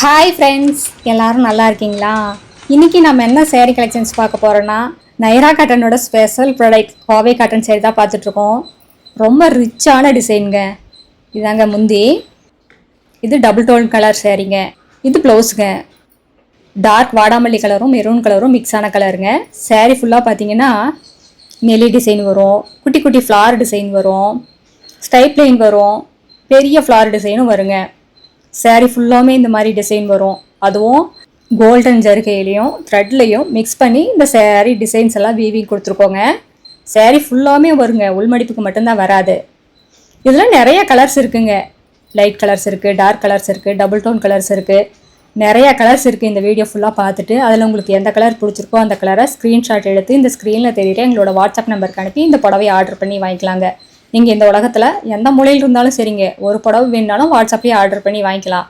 Hi friends எல்லாரும் நல்லா இருக்கீங்களா? இன்றைக்கி நம்ம என்ன சேரீ கலெக்ஷன்ஸ் பார்க்க போகிறோன்னா Naira காட்டனோட special product Kovai cotton sari தான் பார்த்துட்ருக்கோம் ரொம்ப ரிச்சான டிசைனுங்க இதாங்க முந்தி. இது டபுள் டோன் கலர் சேரீங்க இது ப்ளவுஸுங்க டார்க் வாடாமல்லி கலரும் மெரூன் கலரும் மிக்ஸ் ஆன கலருங்க சேரீ ஃபுல்லாக பார்த்தீங்கன்னா நெல்லி டிசைன் வரும். குட்டி குட்டி ஃப்ளார் டிசைன் வரும். ஸ்டைப் லைன் வரும். பெரிய ஃப்ளார் டிசைனும் வருங்க. சாரீ ஃபுல்லாமே இந்த மாதிரி டிசைன் வரும். அதுவும் கோல்டன் ஜருகையிலையும் த்ரெட்லையும் மிக்ஸ் பண்ணி இந்த சாரீ டிசைன்ஸ் எல்லாம் வீவிங் கொடுத்துருக்கோங்க. சாரீ ஃபுல்லாமே வருங்க. உள்மடிப்புக்கு மட்டும்தான் வராது. இதில் நிறைய கலர்ஸ் இருக்குங்க. லைட் கலர்ஸ் இருக்குது டார்க் கலர்ஸ் இருக்குது டபுள் டோன் கலர்ஸ் இருக்குது நிறைய கலர்ஸ் இருக்குது இந்த வீடியோ ஃபுல்லாக பார்த்துட்டு. அதில் உங்களுக்கு எந்த கலர் பிடிச்சிருக்கோ அந்த கலரை ஸ்க்ரீன்ஷாட் எடுத்து இந்த ஸ்க்ரீனில் தெரியுற எங்களோட வாட்ஸ்அப் நம்பருக்கு அனுப்பி இந்த புடவையை ஆர்டர் பண்ணி வாங்கிக்கலாங்க. நீங்கள் இந்த உலகத்தில் எந்த மூலையில் இருந்தாலும் சரிங்க. ஒரு புடவை வேணுனாலும் வாட்ஸ்அப்லேயே ஆர்டர் பண்ணி வாங்கிக்கலாம்.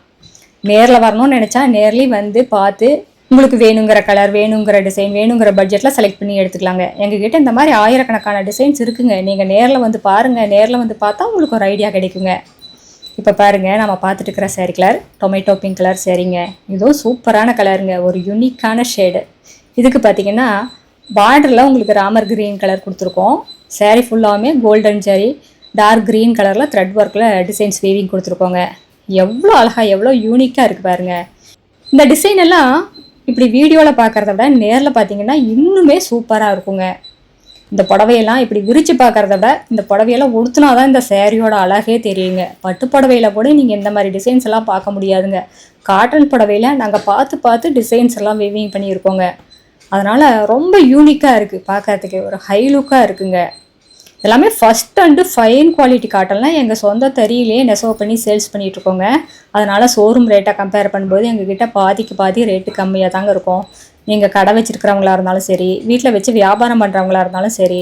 நேரில் வரணும்னு நினச்சா நேர்லேயும் வந்து பார்த்து உங்களுக்கு வேணுங்கிற கலர் வேணுங்கிற டிசைன் வேணுங்கிற பட்ஜெட்டில் செலக்ட் பண்ணி எடுத்துக்கலாங்க. எங்ககிட்ட இந்த மாதிரி ஆயிரக்கணக்கான டிசைன்ஸ் இருக்குங்க. நீங்கள் நேரில் வந்து பாருங்கள் நேரில் வந்து பார்த்தா உங்களுக்கு ஒரு ஐடியா கிடைக்குங்க. இப்போ பாருங்கள் நம்ம பார்த்துட்டு இருக்கிற sari colour tomato pink colour சரிங்க இதுவும் சூப்பரான கலருங்க ஒரு யூனிக்கான ஷேடு இதுக்கு பார்த்தீங்கன்னா பார்டரில் உங்களுக்கு ராமர் கிரீன் கலர் கொடுத்துருக்கோம். சாரீ ஃபுல்லாகவுமே கோல்டன் ஜரி டார்க் க்ரீன் கலரில் த்ரெட் ஒர்க்கில் டிசைன்ஸ் வீவிங் கொடுத்துருக்கோங்க. எவ்வளோ அழகா எவ்வளோ யூனிக்காக இருக்குது பாருங்க. இந்த டிசைன் எல்லாம் இப்படி வீடியோவில் பார்க்குறத விட நேரில் பார்த்தீங்கன்னா இன்னுமே சூப்பராக இருக்குங்க. இந்த புடவையெல்லாம் இப்படி விரித்து பார்க்குறத விட இந்த புடவையெல்லாம் உடுத்தினா தான் இந்த சேரீயோட அழகே தெரியுங்க. பட்டு புடவையில் கூட நீங்கள் இந்த மாதிரி டிசைன்ஸ் எல்லாம் பார்க்க முடியாதுங்க. காட்டன் புடவையில் நாங்கள் பார்த்து பார்த்து டிசைன்ஸ் எல்லாம் வீவிங் பண்ணியிருக்கோங்க. அதனால் ரொம்ப யூனிக்காக இருக்குது பார்க்குறதுக்கு ஒரு ஹை லுக்காக இருக்குங்க. எல்லாமே ஃபஸ்ட் அண்டு ஃபைன் குவாலிட்டி காட்டன்லாம் எங்கள் சொந்த தறியிலே நெசவு பண்ணி சேல்ஸ் பண்ணிகிட்ருக்கோங்க அதனால் ஷோரூம் ரேட்டை கம்பேர் பண்ணும்போது எங்ககிட்ட பாதிக்கு பாதி ரேட்டு கம்மியாக தாங்க இருக்கும். நீங்கள் கடை வச்சுருக்கிறவங்களா இருந்தாலும் சரி வீட்டில் வச்சு வியாபாரம் பண்ணுறவங்களா இருந்தாலும் சரி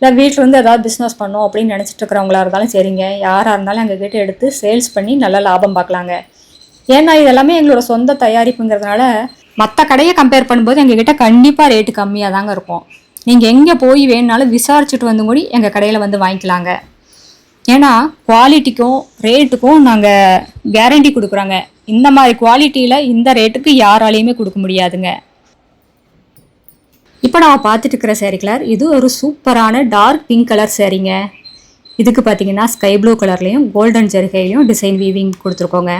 இல்லை வீட்டில் இருந்து ஏதாவது பிஸ்னஸ் பண்ணோம் அப்படின்னு நினச்சிட்டு இருக்கிறவங்களா இருந்தாலும் சரிங்க. யாராக இருந்தாலும் எங்கள் கிட்டே எடுத்து சேல்ஸ் பண்ணி நல்லா லாபம் பார்க்கலாங்க ஏன்னா இதெல்லாமே எங்களோட சொந்த தயாரிப்புங்கிறதுனால மற்ற கடையை கம்பேர் பண்ணும்போது எங்ககிட்ட கண்டிப்பாக ரேட்டு கம்மியாக தாங்க இருக்கும். நீங்கள் எங்கே போய் வேணுனாலும் விசாரிச்சுட்டு வந்து கூடி எங்கள் கடையில் வந்து வாங்கிக்கலாங்க. ஏன்னா குவாலிட்டிக்கும் ரேட்டுக்கும் நாங்கள் கேரண்டி கொடுக்குறோங்க. இந்த மாதிரி குவாலிட்டியில் இந்த ரேட்டுக்கு யாராலையுமே கொடுக்க முடியாதுங்க. இப்போ நான் பார்த்துட்டு இருக்கிற சேரீ கலர் இது ஒரு சூப்பரான டார்க் பிங்க் கலர் சேரீங்க இதுக்கு பார்த்தீங்கன்னா ஸ்கை ப்ளூ கலர்லேயும் கோல்டன் ஜெருகையிலையும் டிசைன் வீவிங் கொடுத்துருக்கோங்க.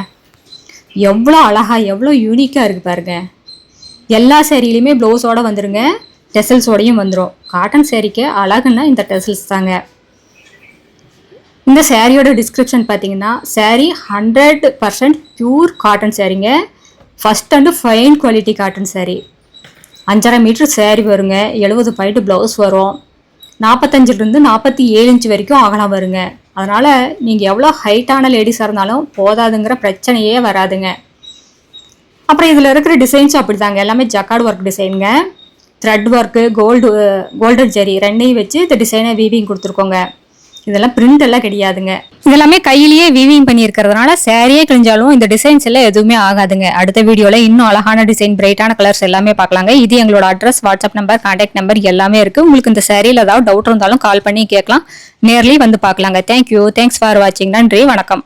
எவ்வளோ அழகா எவ்வளோ யூனிக்காக இருக்குது பாருங்கள் எல்லா சேரீலையுமே ப்ளவுஸோட வந்துருங்க. டெசல்ஸோடையும் வந்துடும் காட்டன் சேரீக்கு அழகுன்னா இந்த டெசல்ஸ் தாங்க. இந்த சேரீயோட டிஸ்கிரிப்ஷன் பார்த்தீங்கன்னா sari hundred percent pure cotton சேரீங்க. First and fine quality cotton sari. அஞ்சரை மீட்ரு சேரீ வருங்க. எழுபது பாயிண்ட் ப்ளவுஸ் வரும். நாற்பத்தஞ்சிலிருந்து நாற்பத்தி ஏழு இன்ச் வரைக்கும் அகலம் வருங்க. அதனால் நீங்கள் எவ்வளோ ஹைட்டான லேடிஸாக இருந்தாலும் போதாதுங்கிற பிரச்சனையே வராதுங்க. அப்புறம் இதில் இருக்கிற டிசைன்ஸும் அப்படி தாங்க எல்லாமே jacquard work டிசைனுங்க thread work gold golden zari ரெண்டையும் வச்சு இந்த டிசைனை வீவிங் கொடுத்துருக்கோங்க. இதெல்லாம் பிரிண்ட் எல்லாம் கிடையாதுங்க. இதெல்லாமே கையிலேயே வீவிங் பண்ணியிருக்கிறதுனால சேரீயே கிழிஞ்சாலும் இந்த டிசைன்ஸ் எல்லாம் எதுவுமே ஆகாதுங்க. அடுத்த வீடியோவில் இன்னும் அழகான டிசைன் பிரைட்டான கலர்ஸ் எல்லாமே பார்க்கலாங்க. இது எங்களோட address WhatsApp number contact number எல்லாமே இருக்குது உங்களுக்கு இந்த சேரீயில் ஏதாவது டவுட் இருந்தாலும் கால் பண்ணி கேட்கலாம். நேர்லேயே வந்து பார்க்கலாங்க. தேங்க்யூ தேங்க்ஸ் ஃபார் வாட்சிங் நன்றி. வணக்கம்.